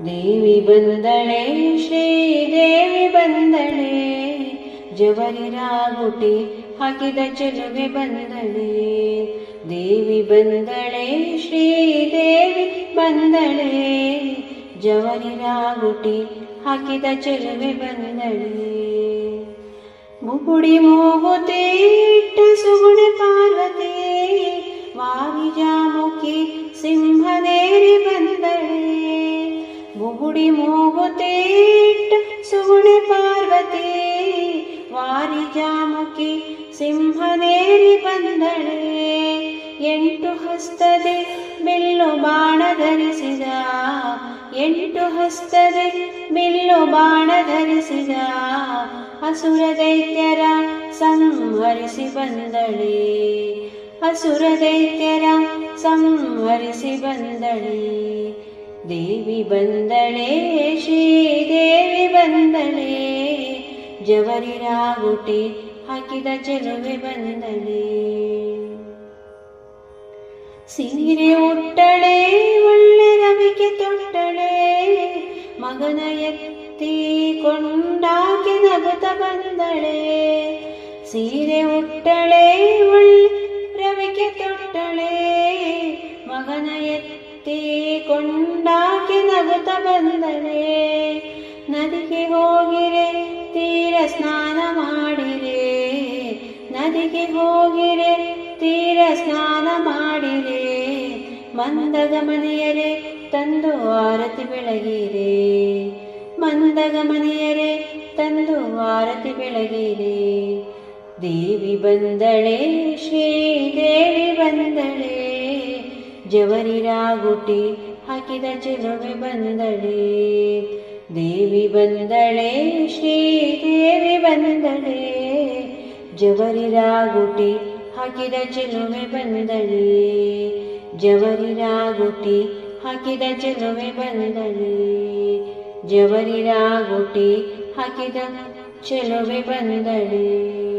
ದೇವಿ ಬಂದಳೆ ಶ್ರೀದೇವಿ ಬಂದಳೆ ಜವರಿ ರಾಗುಟಿ ಹಾಕಿದ ಚೆಲುವೆ ಬಂದಳೆ ದೇವಿ ಬಂದಳೆ ಶ್ರೀದೇವಿ ಬಂದಳೆ ಜವರಿ ರಾಗುಟಿ ಹಾಕಿದ ಚೆಲುವೆ ಬಂದಳೆ ಮುಗುಡಿ ಮೂಗುತಿ ಇಟ್ಟ ಸುಗುಣೆ ಪಾರ್ವತಿ ವಾರಿಜಾಮುಖಿ ಸಿಂಹನೇರಿ ಬಂದಳೆ ಮುಗುಡಿ ಮೂಗುತೇಟ್, ಸುಗುಣಿ ಪಾರ್ವತಿ ವಾರಿಜಾಮುಖಿ ಸಿಂಹನೇರಿ ಬಂದಳೆ. ಎಂಟು ಹಸ್ತದೆ ಬಿಲ್ಲು ಬಾಣ ಧರಿಸಿದ ಎಂಟು ಹಸ್ತದೆ ಬಿಲ್ಲು ಬಾಣ ಧರಿಸಿದ ಅಸುರ ದೈತ್ಯರ ಸಂಹರಿಸಿ ಬಂದಳೆ. ಅಸುರ ದೈತ್ಯರ ಸಂಹರಿಸಿ ಬಂದಳೆ. ದೇವಿ ಬಂದಳೆ, ಶ್ರೀದೇವಿ ಬಂದಳೆ, ಜವರಿ ರಾಗುಟಿ ಹಾಕಿದ ಚೆಲುವೆ ಬಂದಳೆ. ಸೀರೆ ಉಟ್ಟಳೆ, ಒಳ್ಳೆ ರವಿಕೆ ತೊಟ್ಟಳೆ, ಮಗನ ಎತ್ತಿಕೊಂಡಾಕೆ ನಗುತ ಬಂದಳೆ. ಸೀರೆ ಉಟ್ಟಳೆ, ಒಳ್ಳೆ ರವಿಕೆ ತೊಟ್ಟಳೆ, ಮಗನ ಎತ್ತಿ ಕೊಂಡಾಕೆ ನಗುತ್ತ ಬಂದಳೆ ನದಿಗೆ ಹೋಗಿರೆ ತೀರ ಸ್ನಾನ ಮಾಡಿರೆ ನದಿಗೆ ಹೋಗಿರೆ ತೀರ ಸ್ನಾನ ಮಾಡಿರೆ ಮಂದಗಮನೆಯರೆ ತಂದು ಆರತಿ ಬೆಳಗಿರೆ ಮಂದಗಮನೆಯರೆ ತಂದು ಆರತಿ ಬೆಳಗಿರೆ ದೇವಿ ಬಂದಳೆ, ಶ್ರೀದೇವಿ ಬಂದಳೆ. ಜವರಿ ರಾಗುಟಿ ಹಾಕಿದ ಚೆಲುವೆ ಬಂದಳೆ. ದೇವಿ ಬಂದಳೆ, ಶ್ರೀದೇವಿ ಬಂದಳೆ. ಜವರಿರಾಗುಟಿ, ಹಾಕಿದ ಚೆಲುವೆ ಬಂದಳೆ. ಜವರಿರಾಗುಟಿ, ಹಾಕಿದ ಚೆಲುವೆ ಬಂದಳೆ. ಜವರಿರಾಗುಟಿ, ಹಾಕಿದ ಚೆಲುವೆ ಬಂದಳೆ.